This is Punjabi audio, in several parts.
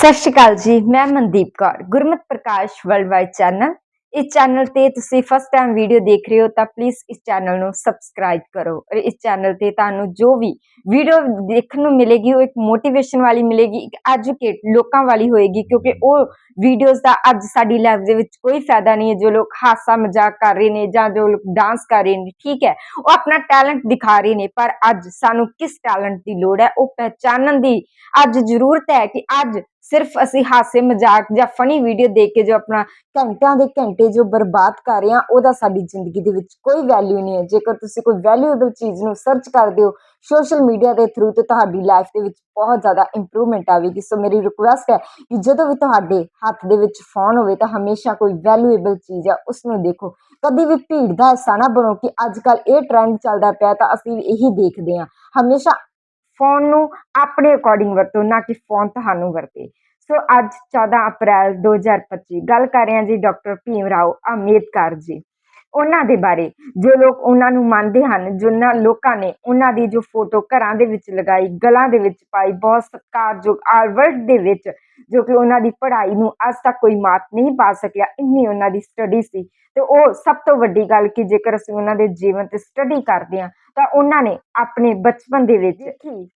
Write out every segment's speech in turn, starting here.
ਸਤਿ ਸ਼੍ਰੀ ਅਕਾਲ ਜੀ, ਮੈਂ ਮਨਦੀਪ ਕੌਰ, ਗੁਰਮਤ ਪ੍ਰਕਾਸ਼ ਵਰਲਡਵਾਈਡ ਚੈਨਲ। ਇਸ ਚੈਨਲ ਤੇ ਤੁਸੀਂ ਫਸਟ ਟਾਈਮ ਵੀਡੀਓ ਦੇਖ ਰਹੇ ਹੋ ਤਾਂ ਪਲੀਜ਼ ਇਸ ਚੈਨਲ ਨੂੰ ਸਬਸਕ੍ਰਾਈਬ ਕਰੋ ਔਰ ਇਸ ਚੈਨਲ ਤੇ ਤੁਹਾਨੂੰ ਜੋ ਵੀ ਵੀਡੀਓ ਦੇਖਣ ਨੂੰ ਮਿਲੇਗੀ, ਉਹ ਇੱਕ ਮੋਟੀਵੇਸ਼ਨ ਵਾਲੀ ਮਿਲੇਗੀ, ਇੱਕ ਐਜੂਕੇਟ ਲੋਕਾਂ ਵਾਲੀ ਹੋਏਗੀ, ਕਿਉਂਕਿ ਉਹ ਵੀਡੀਓਜ਼ ਦਾ ਅੱਜ ਸਾਡੀ ਲਾਈਫ ਦੇ ਵਿੱਚ ਕੋਈ ਫਾਇਦਾ ਨਹੀਂ ਹੈ। ਜੋ ਲੋਕ ਹਾਸਾ ਮਜ਼ਾਕ ਕਰ ਰਹੇ ਨੇ ਜਾਂ ਜੋ ਲੋਕ ਡਾਂਸ ਕਰ ਰਹੇ ਨੇ, ਠੀਕ ਹੈ, ਉਹ ਆਪਣਾ ਟੈਲੈਂਟ ਦਿਖਾ ਰਹੇ ਨੇ, ਪਰ ਅੱਜ ਸਾਨੂੰ ਕਿਸ ਟੈਲੈਂਟ ਦੀ ਲੋੜ ਹੈ? ਉਹ ਪਹਿਚਾਨਣ ਦੀ ਅੱਜ ਜ਼ਰੂਰਤ ਹੈ ਕਿ ਅੱਜ ਸਿਰਫ ਅਸੀਂ ਹਾਸੇ ਮਜ਼ਾਕ ਜਾਂ ਫਨੀ ਵੀਡੀਓ ਦੇਖ ਕੇ ਜੋ ਆਪਣਾ ਘੰਟਿਆਂ ਦੇ ਘੰਟੇ ਜੋ ਬਰਬਾਦ ਕਰ ਰਹੇ ਹਾਂ, ਉਹਦਾ ਸਾਡੀ ਜ਼ਿੰਦਗੀ ਦੇ ਵਿੱਚ ਕੋਈ ਵੈਲਿਊ ਨਹੀਂ ਹੈ। ਜੇਕਰ ਤੁਸੀਂ ਕੋਈ ਵੈਲਿਊਏਬਲ ਚੀਜ਼ ਨੂੰ ਸਰਚ ਕਰਦੇ ਹੋ ਸੋਸ਼ਲ ਮੀਡੀਆ ਦੇ ਥਰੂ ਤੇ ਤੁਹਾਡੀ ਲਾਈਫ ਦੇ ਵਿੱਚ ਬਹੁਤ ਜ਼ਿਆਦਾ ਇੰਪਰੂਵਮੈਂਟ ਆਵੇਗੀ। ਸੋ ਮੇਰੀ ਰਿਕੁਐਸਟ ਹੈ ਕਿ ਜਦੋਂ ਵੀ ਤੁਹਾਡੇ ਹੱਥ ਦੇ ਵਿੱਚ ਫੋਨ ਹੋਵੇ ਤਾਂ ਹਮੇਸ਼ਾ ਕੋਈ ਵੈਲਿਊਏਬਲ ਚੀਜ਼ ਆ ਉਸ ਨੂੰ ਦੇਖੋ। ਕਦੀ ਵੀ ਭੀੜ ਦਾ ਹਿੱਸਾ ਨਾ ਬਣੋ ਕਿ ਅੱਜ ਕੱਲ ਇਹ ਟ੍ਰੈਂਡ ਚੱਲਦਾ ਪਿਆ ਤਾਂ ਅਸੀਂ ਇਹੀ ਦੇਖਦੇ ਹਾਂ। ਹਮੇਸ਼ਾ ਫੋਨ ਨੂੰ ਆਪਣੇ ਅਕੋਰਡਿੰਗ ਵਰਤੋ, ਨਾ ਕਿ ਫੋਨ ਤੁਹਾਨੂੰ ਵਰਤੇ। ਸੋ ਅੱਜ 14 ਅਪ੍ਰੈਲ 2025 ਗੱਲ ਕਰ ਰਹੇ ਹਾਂ ਜੀ ਡਾਕਟਰ ਭੀਮ ਰਾਓ ਅੰਬੇਦਕਰ ਜੀ। ਉਹਨਾਂ ਦੇ ਬਾਰੇ। ਜੋ ਲੋਕ ਉਹਨਾਂ ਨੂੰ ਮੰਨਦੇ ਹਨ ਜਿਨ੍ਹਾਂ ਲੋਕਾਂ ਨੇ ਉਹਨਾਂ ਦੀ ਜੋ ਫੋਟੋ ਘਰਾਂ ਦੇ ਵਿੱਚ ਲਗਾਈ ਗਲਾਂ ਦੇ ਵਿੱਚ ਪਾਈ ਬਹੁਤ ਸਤਿਕਾਰਯੋਗ ਆਲਵਰਡ ਦੇ ਵਿੱਚ ਜੋ ਕਿ ਉਹਨਾਂ ਦੀ ਪੜ੍ਹਾਈ ਨੂੰ ਅੱਜ ਤੱਕ ਕੋਈ ਮਾਤ ਨਹੀਂ ਪਾ ਸਕਿਆ ਇੰਨੀ ਉਹਨਾਂ ਦੀ ਸਟੱਡੀ ਸੀ। ਤੇ ਉਹ ਸਭ ਤੋਂ ਵੱਡੀ ਗੱਲ ਕਿ ਜੇਕਰ ਅਸੀਂ ਉਹਨਾਂ ਦੇ ਜੀਵਨ ਤੇ ਸਟੱਡੀ ਕਰਦੇ ਹਾਂ ਤਾਂ ਉਹਨਾਂ ਨੇ ਆਪਣੇ ਬਚਪਨ ਦੇ ਵਿੱਚ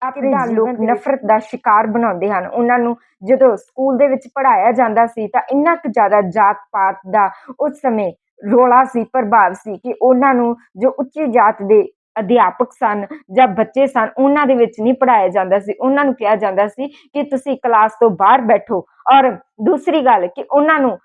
ਆਪਣੇ ਲੋਕ ਨਫ਼ਰਤ ਦਾ ਸ਼ਿਕਾਰ ਬਣਾਉਂਦੇ ਹਨ। ਉਹਨਾਂ ਨੂੰ ਜਦੋਂ ਸਕੂਲ ਦੇ ਵਿੱਚ ਪੜ੍ਹਾਇਆ ਜਾਂਦਾ ਸੀ ਤਾਂ ਇੰਨਾ ਕੁ ਜ਼ਿਆਦਾ ਜਾਤ ਪਾਤ ਦਾ ਉਸ ਸਮੇਂ ਰੋਲਾ ਸੀ, ਪ੍ਰਭਾਵ ਸੀ ਕਿ ਉਹਨਾਂ ਨੂੰ ਜੋ ਉੱਚੀ ਜਾਤ ਦੇ ਅਧਿਆਪਕ ਸਨ ਜਾਂ ਬੱਚੇ ਸਨ, ਉਹਨਾਂ ਦੇ ਵਿੱਚ ਨਹੀਂ ਪੜਾਇਆ ਜਾਂਦਾ ਸੀ। ਉਹਨਾਂ ਨੂੰ ਕਿਹਾ ਜਾਂਦਾ ਸੀ ਕਿ ਤੁਸੀਂ ਕਲਾਸ ਤੋਂ ਬਾਹਰ ਬੈਠੋ ਔਰ ਦੂਸਰੀ ਗੱਲ ਕਿ ਉਹਨਾਂ ਨੂੰ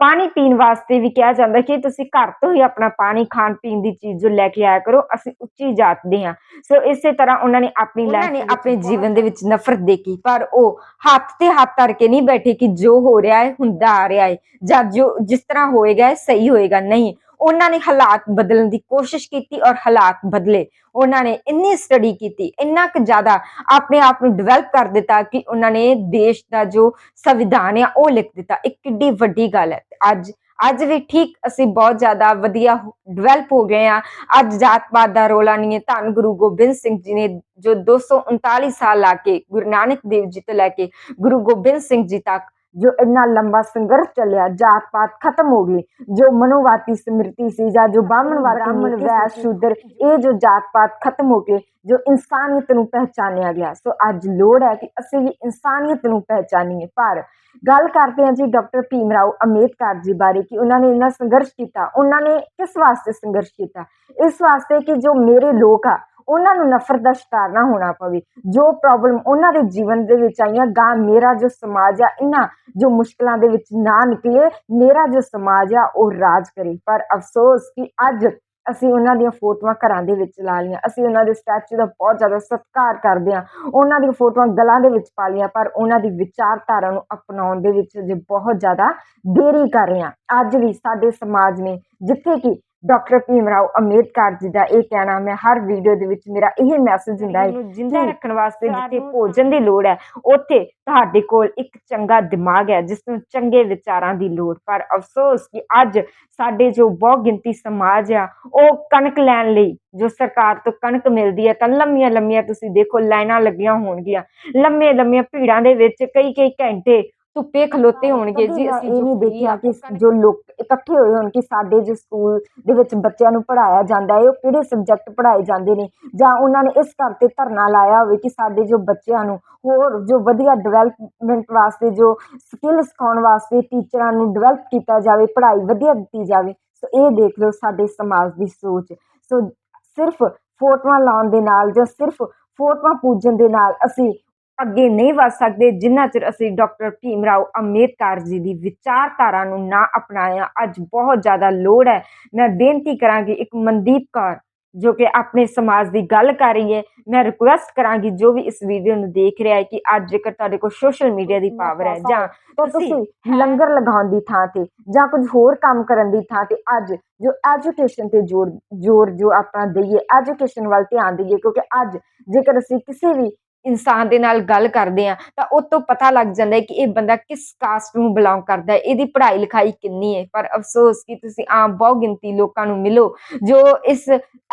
ਪਾਣੀ ਪੀਣ ਵਾਸਤੇ ਵੀ ਕਿਹਾ ਜਾਂਦਾ ਕਿ ਤੁਸੀਂ ਘਰ ਤੋਂ ਹੀ ਆਪਣਾ ਪਾਣੀ ਖਾਣ ਪੀਣ ਦੀ ਚੀਜ਼ ਜੋ ਲੈ ਕੇ ਆਇਆ ਕਰੋ ਅਸੀਂ ਉੱਚੀ ਜਾਤ ਦੇ ਹਾਂ। ਸੋ ਇਸੇ ਤਰ੍ਹਾਂ ਉਹਨਾਂ ਨੇ ਆਪਣੀ ਲਾਈਫ ਨੇ ਆਪਣੇ ਜੀਵਨ ਦੇ ਵਿੱਚ ਨਫ਼ਰਤ ਦੇਖੀ ਪਰ ਉਹ ਹੱਥ ਤੇ ਹੱਥ ਧਰ ਕੇ ਨਹੀਂ ਬੈਠੇ ਕਿ ਜੋ ਹੋ ਰਿਹਾ ਹੈ ਹੁੰਦਾ ਆ ਰਿਹਾ ਹੈ ਜਾਂ ਜੋ ਜਿਸ ਤਰ੍ਹਾਂ ਹੋਏਗਾ ਇਹ ਸਹੀ ਹੋਏਗਾ ਨਹੀਂ। ਉਹਨਾਂ ਨੇ ਹਾਲਾਤ ਬਦਲਣ ਦੀ ਕੋਸ਼ਿਸ਼ ਕੀਤੀ ਔਰ ਹਾਲਾਤ ਬਦਲੇ। ਉਹਨਾਂ ਨੇ ਇੰਨੀ ਸਟੱਡੀ ਕੀਤੀ, ਇੰਨਾ ਕੁ ਜ਼ਿਆਦਾ ਆਪਣੇ ਆਪ ਨੂੰ ਡਿਵੈਲਪ ਕਰ ਦਿੱਤਾ ਕਿ ਉਹਨਾਂ ਨੇ ਦੇਸ਼ ਦਾ ਜੋ ਸੰਵਿਧਾਨ ਆ ਉਹ ਲਿਖ ਦਿੱਤਾ। ਇੱਕ ਕਿੱਡੀ ਵੱਡੀ ਗੱਲ ਹੈ। ਅੱਜ ਅੱਜ ਵੀ ਠੀਕ ਅਸੀਂ ਬਹੁਤ ਜ਼ਿਆਦਾ ਵਧੀਆ ਡਿਵੈਲਪ ਹੋ ਗਏ ਆ ਅੱਜ ਜਾਤ ਪਾਤ ਦਾ ਰੋਲਾ ਨਹੀਂ ਹੈ। ਧੰਨ ਗੁਰੂ ਗੋਬਿੰਦ ਸਿੰਘ ਜੀ ਨੇ ਜੋ 239 ਸਾਲ ਲਾ ਕੇ ਗੁਰੂ ਨਾਨਕ ਦੇਵ ਜੀ ਤੋਂ ਲੈ ਕੇ ਗੁਰੂ ਗੋਬਿੰਦ ਸਿੰਘ ਜੀ ਤੱਕ ਜੋ ਇੰਨਾ ਲੰਬਾ ਸੰਘਰਸ਼ ਚੱਲਿਆ ਜਾਤ ਪਾਤ ਖਤਮ ਹੋ ਗਈ ਜੋ ਮਨੋਵਾਤੀ ਸਮ੍ਰਿਤੀ ਸੀ ਜਾਂ ਜੋ ਬਾਹਮਣ ਬ੍ਰਾਹਮਣ ਵੈਸ ਸ਼ੂਦਰ ਇਹ ਜੋ ਜਾਤ ਪਾਤ ਖਤਮ ਹੋ ਕੇ ਜੋ ਇਨਸਾਨੀਅਤ ਨੂੰ ਪਹਿਚਾਨਿਆ ਗਿਆ। ਸੋ ਅੱਜ ਲੋੜ ਹੈ ਕਿ ਅਸੀਂ ਵੀ ਇਨਸਾਨੀਅਤ ਨੂੰ ਪਹਿਚਾਨੀਏ। ਪਰ ਗੱਲ ਕਰਦੇ ਹਾਂ ਜੀ ਡਾਕਟਰ ਭੀਮ ਰਾਓ ਅੰਬੇਦਕਰ ਜੀ ਬਾਰੇ ਕਿ ਉਹਨਾਂ ਨੇ ਇੰਨਾ ਸੰਘਰਸ਼ ਕੀਤਾ ਉਹਨਾਂ ਨੇ ਕਿਸ ਵਾਸਤੇ ਸੰਘਰਸ਼ ਕੀਤਾ? ਇਸ ਵਾਸਤੇ ਕਿ ਜੋ ਮੇਰੇ ਲੋਕ ਆ ਉਹਨਾਂ ਨੂੰ ਨਫ਼ਰਤ ਦਾ ਸ਼ਿਕਾਰ ਨਾ ਹੋਣਾ ਪਵੇ। ਜੋ ਪ੍ਰੋਬਲਮ ਉਹਨਾਂ ਦੇ ਜੀਵਨ ਦੇ ਵਿੱਚ ਆਈਆਂ ਗਾਂ ਮੇਰਾ ਜੋ ਸਮਾਜ ਆ, ਇਹਨਾਂ ਜੋ ਮੁਸ਼ਕਲਾਂ ਦੇ ਵਿੱਚ ਨਾ ਨਿਕਲੇ, ਮੇਰਾ ਜੋ ਸਮਾਜ ਆ, ਉਹ ਰਾਜ ਕਰੇ। ਪਰ ਅਫਸੋਸ ਕਿ ਅੱਜ ਅਸੀਂ ਉਹਨਾਂ ਦੀਆਂ ਫੋਟੋਆਂ ਘਰਾਂ ਦੇ ਵਿੱਚ ਲਾ ਲਈਆਂ। ਅਸੀਂ ਉਹਨਾਂ ਦੇ ਸਟੈਚੂ ਦਾ ਬਹੁਤ ਜ਼ਿਆਦਾ ਸਤਿਕਾਰ ਕਰਦੇ ਹਾਂ। ਉਹਨਾਂ ਦੀਆਂ ਫੋਟੋਆਂ ਗਲਾਂ ਦੇ ਵਿੱਚ ਪਾ ਲਈਆਂ, ਪਰ ਉਹਨਾਂ ਦੀ ਵਿਚਾਰਧਾਰਾ ਨੂੰ ਅਪਣਾਉਣ ਦੇ ਵਿੱਚ ਜੇ ਬਹੁਤ ਜ਼ਿਆਦਾ ਦੇਰੀ ਕਰ ਰਹੇ ਹਾਂ। ਅੱਜ ਵੀ ਸਾਡੇ ਸਮਾਜ ਨੇ ਜਿੱਥੇ ਕਿ ਡਾਕਟਰ ਭੀਮ ਰਾਓ ਅੰਬੇਦਕਰ ਜੀ ਦਾ ਇਹ ਕਹਿਣਾ ਮੈਂ ਹਰ ਵੀਡੀਓ ਦੇ ਵਿੱਚ ਮੇਰਾ ਇਹ ਮੈਸੇਜ ਹੁੰਦਾ ਹੈ ਜਿੰਦਾ ਰੱਖਣ ਵਾਸਤੇ ਜਿੱਥੇ ਭੋਜਨ ਦੀ ਲੋੜ ਹੈ ਉੱਥੇ ਤੁਹਾਡੇ ਕੋਲ ਇੱਕ ਚੰਗਾ ਦਿਮਾਗ ਹੈ ਜਿਸ ਨੂੰ ਚੰਗੇ ਵਿਚਾਰਾਂ ਦੀ ਲੋੜ। ਪਰ ਅਫਸੋਸ ਕਿ ਅੱਜ ਸਾਡੇ ਜੋ ਬਹੁ ਗਿਣਤੀ ਸਮਾਜ ਆ ਉਹ ਕਣਕ ਲੈਣ ਲਈ ਜੋ ਸਰਕਾਰ ਤੋਂ ਕਣਕ ਮਿਲਦੀ ਹੈ ਤਾਂ ਲੰਮੀਆਂ ਲੰਮੀਆਂ ਤੁਸੀਂ ਦੇਖੋ ਲਾਈਨਾਂ ਲੱਗੀਆਂ ਹੋਣਗੀਆਂ। ਲੰਮੇ ਲੰਮੀਆਂ ਭੀੜਾਂ ਦੇ ਵਿੱਚ ਕਈ ਕਈ ਘੰਟੇ ਧੁੱਪੇ ਖਲੋਤੇ ਹੋਣਗੇ ਜੀ ਅਸੀਂ ਨਹੀਂ ਦੇਖਿਆ ਕਿ ਜੋ ਲੋਕ ਇਕੱਠੇ ਹੋਏ ਹੋਣ ਕਿ ਸਾਡੇ ਜੋ ਸਕੂਲ ਦੇ ਵਿੱਚ ਬੱਚਿਆਂ ਨੂੰ ਪੜਾਇਆ ਜਾਂਦਾ ਹੈ ਉਹ ਕਿਹੜੇ ਸਬਜੈਕਟ ਪੜਾਏ ਜਾਂਦੇ ਨੇ? ਜਾਂ ਉਹਨਾਂ ਨੇ ਇਸ ਕਰਕੇ ਧਰਨਾ ਲਾਇਆ ਹੋਵੇ ਕਿ ਸਾਡੇ ਜੋ ਬੱਚਿਆਂ ਨੂੰ ਹੋਰ ਜੋ ਵਧੀਆ ਡਿਵੈਲਪਮੈਂਟ ਵਾਸਤੇ ਜੋ ਸਕਿੱਲ ਸਿਖਾਉਣ ਵਾਸਤੇ ਟੀਚਰਾਂ ਨੂੰ ਡਿਵੈਲਪ ਕੀਤਾ ਜਾਵੇ ਪੜ੍ਹਾਈ ਵਧੀਆ ਦਿੱਤੀ ਜਾਵੇ ਸੋ ਇਹ ਦੇਖ ਲਓ ਸਾਡੇ ਸਮਾਜ ਦੀ ਸੋਚ। ਸੋ ਸਿਰਫ ਫੋਟੋਆਂ ਲਾਉਣ ਦੇ ਨਾਲ ਜਾਂ ਸਿਰਫ ਫੋਟੋਆਂ ਪੂਜਣ ਦੇ ਨਾਲ ਅਸੀਂ ਅੱਗੇ ਨਹੀਂ ਵਧ ਸਕਦੇ ਜਿੰਨਾ ਚਿਰ ਅਸੀਂ ਡਾਕਟਰ ਭੀਮ ਰਾਓ ਅੰਬੇਦਕਰ ਜੀ ਦੀ ਵਿਚਾਰਧਾਰਾ ਨੂੰ ਨਾ ਅਪਣਾਇਆ ਅੱਜ ਬਹੁਤ ਜ਼ਿਆਦਾ ਲੋੜ ਹੈ। ਮੈਂ ਬੇਨਤੀ ਕਰਾਂਗੀ ਇੱਕ ਮਨਦੀਪ ਕੌਰ ਜੋ ਕਿ ਆਪਣੇ ਸਮਾਜ ਦੀ ਗੱਲ ਕਰ ਰਹੀ ਹੈ ਮੈਂ ਰਿਕੁਐਸਟ ਕਰਾਂਗੀ ਜੋ ਵੀ ਇਸ ਵੀਡੀਓ ਨੂੰ ਦੇਖ ਰਿਹਾ ਹੈ ਕਿ ਅੱਜ ਜੇਕਰ ਤੁਹਾਡੇ ਕੋਲ ਸੋਸ਼ਲ ਮੀਡੀਆ ਦੀ ਪਾਵਰ ਹੈ ਜਾਂ ਤੁਸੀਂ ਲੰਗਰ ਲਗਾਉਣ ਦੀ ਥਾਂ ਤੇ ਜਾਂ ਕੁਝ ਹੋਰ ਕੰਮ ਕਰਨ ਦੀ ਥਾਂ ਤੇ ਅੱਜ ਜੋ ਐਜੂਕੇਸ਼ਨ ਤੇ ਜ਼ੋਰ ਜ਼ੋਰ ਜੋ ਆਪਣਾ ਦਈਏ ਐਜੂਕੇਸ਼ਨ ਵੱਲ ਧਿਆਨ ਦਈਏ ਕਿਉਂਕਿ ਅੱਜ ਜੇਕਰ ਅਸੀਂ ਕਿਸੇ ਵੀ ਇਨਸਾਨ ਦੇ ਨਾਲ ਗੱਲ ਕਰਦੇ ਆ, ਤਾਂ ਉਹ ਤੋਂ ਪਤਾ ਲੱਗ ਜਾਂਦਾ ਹੈ ਕਿ ਇਹ ਬੰਦਾ ਕਿਸ ਕਾਸਟ ਨੂੰ ਬਿਲੋਂਗ ਕਰਦਾ ਹੈ, ਇਹਦੀ ਪੜ੍ਹਾਈ ਲਿਖਾਈ ਕਿੰਨੀ ਹੈ। ਪਰ ਅਫਸੋਸ ਕਿ ਤੁਸੀਂ ਆਮ ਬਹੁ ਗਿਣਤੀ ਲੋਕਾਂ ਨੂੰ ਮਿਲੋ, ਜੋ ਇਸ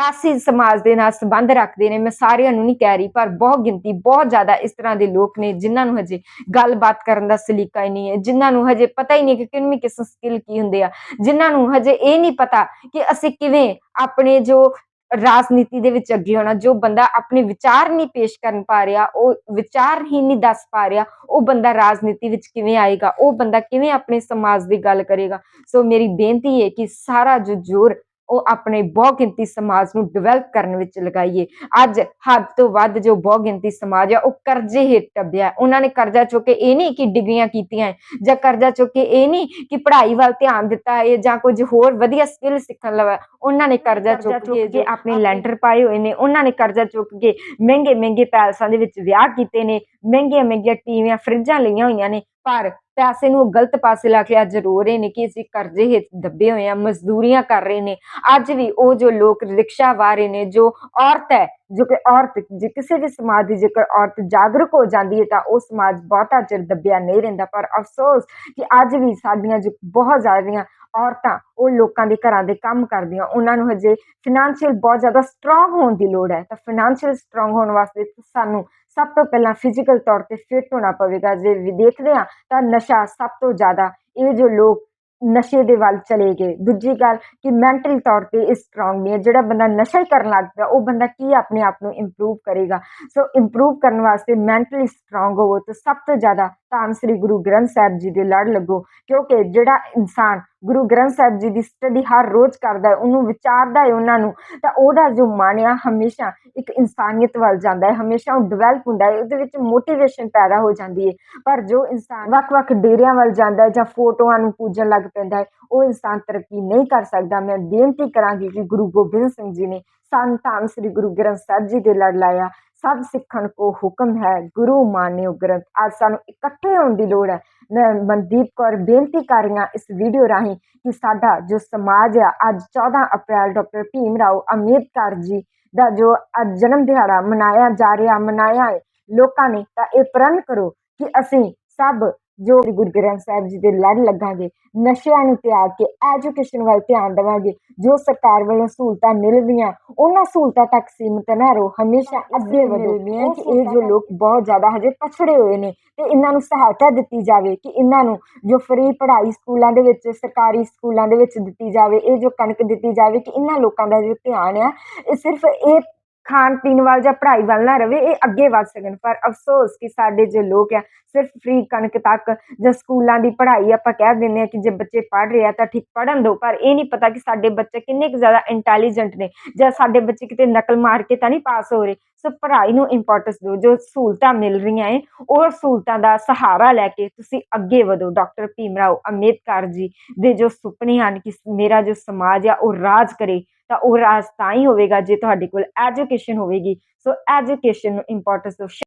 ਐਸੀ ਸਮਾਜ ਦੇ ਨਾਲ ਸੰਬੰਧ ਰੱਖਦੇ ਨੇ, ਮੈਂ ਸਾਰਿਆਂ ਨੂੰ ਨਹੀਂ ਕਹਿ ਰਹੀ, ਪਰ ਬਹੁ ਗਿਣਤੀ ਬਹੁਤ ਜ਼ਿਆਦਾ ਇਸ ਤਰ੍ਹਾਂ ਦੇ ਲੋਕ ਨੇ, ਜਿਨ੍ਹਾਂ ਨੂੰ ਹਜੇ ਗੱਲਬਾਤ ਕਰਨ ਦਾ ਸਲੀਕਾ ਹੀ ਨਹੀਂ ਹੈ, ਜਿਨ੍ਹਾਂ ਨੂੰ ਹਜੇ ਪਤਾ ਹੀ ਨਹੀਂ ਕਿ ਕਿੰਨੀ ਕਿਸਮ ਸਕਿੱਲ ਕੀ ਹੁੰਦੇ ਆ, ਜਿਨ੍ਹਾਂ ਨੂੰ ਹਜੇ ਇਹ ਨਹੀਂ ਪਤਾ ਕਿ ਅਸੀਂ ਕਿਵੇਂ ਆਪਣੇ ਜੋ ਰਾਜਨੀਤੀ ਦੇ ਵਿੱਚ ਅੱਗੇ ਹੋਣਾ, ਜੋ ਬੰਦਾ ਆਪਣੇ ਵਿਚਾਰ ਨਹੀਂ ਪੇਸ਼ ਕਰਨ ਪਾ ਰਿਹਾ, ਉਹ ਵਿਚਾਰ ਹੀ ਨਹੀਂ ਦੱਸ ਪਾ ਰਿਹਾ, ਉਹ ਬੰਦਾ ਰਾਜਨੀਤੀ ਵਿੱਚ ਕਿਵੇਂ ਆਏਗਾ, ਉਹ ਬੰਦਾ ਕਿਵੇਂ ਆਪਣੇ ਸਮਾਜ ਦੀ ਗੱਲ ਕਰੇਗਾ। ਸੋ ਮੇਰੀ ਬੇਨਤੀ ਹੈ ਕਿ ਸਾਰਾ ਜੋ ਜ਼ੋਰ ਉਹ ਆਪਣੇ ਬਹੁ ਗਿਣਤੀ ਸਮਾਜ ਨੂੰ ਡਿਵੈਲਪ ਕਰਨ ਵਿੱਚ ਲਗਾਈਏ। ਅੱਜ ਹੱਦ ਤੋਂ ਵੱਧ ਜੋ ਬਹੁ ਗਿਣਤੀ ਸਮਾਜ ਆ ਉਹ ਕਰਜ਼ੇ ਹੇਠ ਟੱਬਿਆ ਉਹਨਾਂ ਨੇ ਕਰਜ਼ਾ ਚੁੱਕ ਕੇ ਇਹ ਨਹੀਂ ਕਿ ਡਿਗਰੀਆਂ ਕੀਤੀਆਂ ਜਾਂ ਕਰਜ਼ਾ ਚੁੱਕ ਕੇ ਇਹ ਨਹੀਂ ਕਿ ਪੜ੍ਹਾਈ ਵੱਲ ਧਿਆਨ ਦਿੱਤਾ ਹੈ ਜਾਂ ਕੁਝ ਹੋਰ ਵਧੀਆ ਸਕਿੱਲ ਸਿੱਖਣ ਲਵਾ ਉਹਨਾਂ ਨੇ ਕਰਜ਼ਾ ਚੁੱਕ ਕੇ ਜੋ ਆਪਣੇ ਲੈਂਟਰ ਪਾਏ ਹੋਏ ਨੇ ਉਹਨਾਂ ਨੇ ਕਰਜ਼ਾ ਚੁੱਕ ਕੇ ਮਹਿੰਗੇ ਮਹਿੰਗੇ ਪੈਲਸਾਂ ਦੇ ਵਿੱਚ ਵਿਆਹ ਕੀਤੇ ਨੇ ਮਹਿੰਗੀਆਂ ਮਹਿੰਗੀਆਂ ਟੀਵੀਆਂ ਫਰਿੱਜਾਂ ਲਈਆਂ ਹੋਈਆਂ ਨੇ ਪਰ ਪੈਸੇ ਨੂੰ ਗਲਤ ਪਾਸੇ ਲਾ ਕੇ ਅੱਜ ਰੋ ਰਹੇ ਨੇ ਕਿ ਅਸੀਂ ਕਰਜ਼ੇ ਹੇਠ ਦੱਬੇ ਹੋਏ ਆ, ਮਜ਼ਦੂਰੀਆਂ ਕਰ ਰਹੇ ਨੇ। ਅੱਜ ਵੀ ਉਹ ਜੋ ਲੋਕ ਰਿਕਸ਼ਾ ਵਾਰੇ ਨੇ, ਜੋ ਔਰਤ ਹੈ, ਜੋ ਕਿ ਔਰਤ, ਜੇ ਕਿਸੇ ਵੀ ਸਮਾਜ ਦੀ ਜੇਕਰ ਔਰਤ ਜਾਗਰੂਕ ਹੋ ਜਾਂਦੀ ਹੈ ਤਾਂ ਉਹ ਸਮਾਜ ਬਹੁਤਾ ਚਿਰ ਦੱਬਿਆ ਨਹੀਂ ਰਹਿੰਦਾ। ਪਰ ਅਫਸੋਸ ਕਿ ਅੱਜ ਵੀ ਸਾਡੀਆਂ ਜੋ ਬਹੁਤ ਜ਼ਿਆਦੀਆਂ ਔਰਤਾਂ, ਉਹ ਲੋਕਾਂ ਦੇ ਘਰਾਂ ਦੇ ਕੰਮ ਕਰਦੀਆਂ, ਉਹਨਾਂ ਨੂੰ ਹਜੇ ਫਾਈਨੈਂਸ਼ੀਅਲ ਬਹੁਤ ਜ਼ਿਆਦਾ ਸਟਰੋਂਗ ਹੋਣ ਦੀ ਲੋੜ ਹੈ। ਤਾਂ ਫਾਈਨੈਂਸ਼ੀਅਲ ਸਟਰੋਂਗ ਹੋਣ ਵਾਸਤੇ ਸਾਨੂੰ ਸਭ ਤੋਂ ਪਹਿਲਾਂ ਫਿਜ਼ੀਕਲ ਤੌਰ ਤੇ ਫਿਟ ਹੋਣਾ ਪਵੇਗਾ, ਜੇ ਵੀ ਦੇਖਦੇ ਹਾਂ ਤਾਂ ਨਸ਼ਾ ਸਭ ਤੋਂ ਜ਼ਿਆਦਾ ਇਹ ਜੋ ਲੋਕ ਨਸ਼ੇ ਦੇ ਵੱਲ ਚਲੇ ਗਏ। ਦੂਜੀ ਗੱਲ ਕਿ ਮੈਂਟਲ ਤੌਰ ਤੇ ਇਹ ਸਟਰੋਂਗ ਨਹੀਂ ਹੈ। ਜਿਹੜਾ ਬੰਦਾ ਨਸ਼ਾ ਹੀ ਕਰਨ ਲੱਗ ਪਿਆ, ਉਹ ਬੰਦਾ ਕੀ ਆਪਣੇ ਆਪ ਨੂੰ ਇੰਪਰੂਵ ਕਰੇਗਾ? ਸੋ ਇੰਪਰੂਵ ਕਰਨ ਵਾਸਤੇ ਮੈਂਟਲੀ ਸਟਰੋਂਗ ਹੋਵੋ ਤਾਂ ਸਭ ਤੋਂ ਜ਼ਿਆਦਾ ਧੰਨ ਸ੍ਰੀ ਗੁਰੂ ਗ੍ਰੰਥ ਸਾਹਿਬ ਜੀ ਦੇ ਲੜ ਲੱਗੋ, ਕਿਉਂਕਿ ਜਿਹੜਾ ਇਨਸਾਨ ਗੁਰੂ ਗ੍ਰੰਥ ਸਾਹਿਬ ਜੀ ਦੀ ਸਟੱਡੀ ਹਰ ਰੋਜ਼ ਕਰਦਾ ਹੈ, ਉਹਨੂੰ ਵਿਚਾਰਦਾ ਹੈ ਉਹਨਾਂ ਨੂੰ, ਤਾਂ ਉਹਦਾ ਜੋ ਮਨ ਆ ਹਮੇਸ਼ਾ ਇੱਕ ਇਨਸਾਨੀਅਤ ਵੱਲ ਜਾਂਦਾ ਹੈ, ਹਮੇਸ਼ਾ ਉਹ ਡਿਵੈਲਪ ਹੁੰਦਾ ਹੈ, ਉਹਦੇ ਵਿੱਚ ਮੋਟੀਵੇਸ਼ਨ ਪੈਦਾ ਹੋ ਜਾਂਦੀ ਹੈ, ਪਰ ਜੋ ਇਨਸਾਨ ਵੱਖ-ਵੱਖ ਡੇਰਿਆਂ ਵੱਲ ਜਾਂਦਾ ਹੈ ਜਾਂ ਫੋਟੋਆਂ ਨੂੰ ਪੂਜਣ ਲੱਗ ਪੈਂਦਾ ਹੈ, ਉਹ ਇਨਸਾਨ ਤਰੱਕੀ ਨਹੀਂ ਕਰ ਸਕਦਾ। ਮੈਂ ਬੇਨਤੀ ਕਰਾਂਗੀ ਕਿ ਗੁਰੂ ਗੋਬਿੰਦ ਸਿੰਘ ਜੀ ਨੇ ਸੰਤ ਧੰਨ ਸ੍ਰੀ ਗੁਰੂ ਗ੍ਰੰਥ ਸਾਹਿਬ ਜੀ ਦੇ ਲੜ ਲਾਇਆ ਸਭ ਸਿੱਖਣ ਕੋ ਹੁਕਮ ਹੈ, ਗੁਰੂ ਮਾਨਿਓ ਗ੍ਰੰਥ। ਅੱਜ ਸਾਨੂੰ ਇਕੱਠੇ ਹੋਣ ਦੀ ਲੋੜ ਹੈ। ਮੈਂ ਮਨਦੀਪ ਕੌਰ ਬੇਨਤੀ ਕਰ ਰਹੀ ਹਾਂ ਇਸ ਵੀਡੀਓ ਰਾਹੀਂ ਕਿ ਸਾਡਾ ਜੋ ਸਮਾਜ ਆ, ਅੱਜ 14 ਅਪ੍ਰੈਲ ਡਾਕਟਰ ਭੀਮ ਰਾਓ ਅੰਬੇਦਕਰ ਜੀ ਦਾ ਜੋ ਅੱਜ ਜਨਮ ਦਿਹਾੜਾ ਮਨਾਇਆ ਜਾ ਰਿਹਾ, ਮਨਾਇਆ ਹੈ, ਲੋਕਾਂ ਨੇ ਤਾਂ ਇਹ ਪ੍ਰਣ ਕਰੋ ਕਿ ਅਸੀਂ ਸਭ ਜੋ ਵੀ ਗੁਰੂ ਗ੍ਰੰਥ ਸਾਹਿਬ ਜੀ ਦੇ ਲੜ ਲੱਗਾਂਗੇ ਨਸ਼ਿਆਂ ਨੂੰ ਤਿਆਗ ਕੇ ਐਜੂਕੇਸ਼ਨ ਵੱਲ ਧਿਆਨ ਦੇਵਾਂਗੇ ਜੋ ਸਰਕਾਰ ਵੱਲੋਂ ਸਹੂਲਤਾਂ ਮਿਲ ਰਹੀਆਂ ਉਹਨਾਂ ਸਹੂਲਤਾਂ ਤੱਕ ਸੀਮਿਤ ਨਾ ਰਹੋ ਹਮੇਸ਼ਾ ਅੱਗੇ ਵਧੋ। ਕਿ ਇਹ ਜੋ ਲੋਕ ਬਹੁਤ ਜ਼ਿਆਦਾ ਹਜੇ ਪਛੜੇ ਹੋਏ ਨੇ ਤੇ ਇਹਨਾਂ ਨੂੰ ਸਹਾਇਤਾ ਦਿੱਤੀ ਜਾਵੇ ਕਿ ਇਹਨਾਂ ਨੂੰ ਜੋ ਫ੍ਰੀ ਪੜ੍ਹਾਈ ਸਕੂਲਾਂ ਦੇ ਵਿੱਚ ਸਰਕਾਰੀ ਸਕੂਲਾਂ ਦੇ ਵਿੱਚ ਦਿੱਤੀ ਜਾਵੇ ਇਹ ਜੋ ਕਣਕ ਦਿੱਤੀ ਜਾਵੇ ਕਿ ਇਹਨਾਂ ਲੋਕਾਂ ਦਾ ਜੋ ਧਿਆਨ ਆ ਇਹ ਸਿਰਫ ਇਹ ਖਾਣ ਪੀਣ ਵੱਲ ਜਾਂ ਪੜ੍ਹਾਈ ਵੱਲ ਨਾ ਰਵੇ, ਇਹ ਅੱਗੇ ਵੱਧ ਸਕਣ। ਪਰ ਅਫਸੋਸ ਕਿ ਸਾਡੇ ਜੋ ਲੋਕ ਆ, ਸਿਰਫ ਫ੍ਰੀ ਕਣਕ ਤੱਕ ਜਾਂ ਸਕੂਲਾਂ ਦੀ ਪੜ੍ਹਾਈ ਆਪਾਂ ਕਹਿ ਦਿੰਦੇ ਆ ਕਿ ਜੇ ਬੱਚੇ ਪੜ੍ਹ ਰਹੇ ਆ ਤਾਂ ਠੀਕ, ਪੜ੍ਹਨ ਦਿਓ ਪਰ ਇਹ ਨਹੀਂ ਪਤਾ ਕਿ ਸਾਡੇ ਬੱਚੇ ਕਿੰਨੇ ਕੁ ਜ਼ਿਆਦਾ ਇੰਟੈਲੀਜੈਂਟ ਨੇ ਜਾਂ ਸਾਡੇ ਬੱਚੇ ਕਿਤੇ ਨਕਲ ਮਾਰ ਕੇ ਤਾਂ ਨਹੀਂ ਪਾਸ ਹੋ ਰਹੇ। ਸੋ ਪੜ੍ਹਾਈ ਨੂੰ ਇੰਪੋਰਟੈਂਸ ਦਿਓ, ਜੋ ਸਹੂਲਤਾਂ ਮਿਲ ਰਹੀਆਂ ਏ, ਉਹ ਸਹੂਲਤਾਂ ਦਾ ਸਹਾਰਾ ਲੈ ਕੇ ਤੁਸੀਂ ਅੱਗੇ ਵਧੋ। ਡਾਕਟਰ ਭੀਮ ਰਾਓ ਅੰਬੇਦਕਰ ਜੀ ਦੇ ਜੋ ਸੁਪਨੇ ਹਨ ਕਿ ਮੇਰਾ ਜੋ ਸਮਾਜ ਆ, ਉਹ ਰਾਜ ਕਰੇ, ਤਾਂ ਉਹ ਰਾਜ ਤਾਂ ਹੀ ਹੋਵੇਗਾ ਜੇ ਤੁਹਾਡੇ ਕੋਲ ਐਜੂਕੇਸ਼ਨ ਹੋਵੇਗੀ। ਸੋ ਐਜੂਕੇਸ਼ਨ ਨੂੰ ਇੰਪੋਰਟੈਂਸ ਦਿਓ।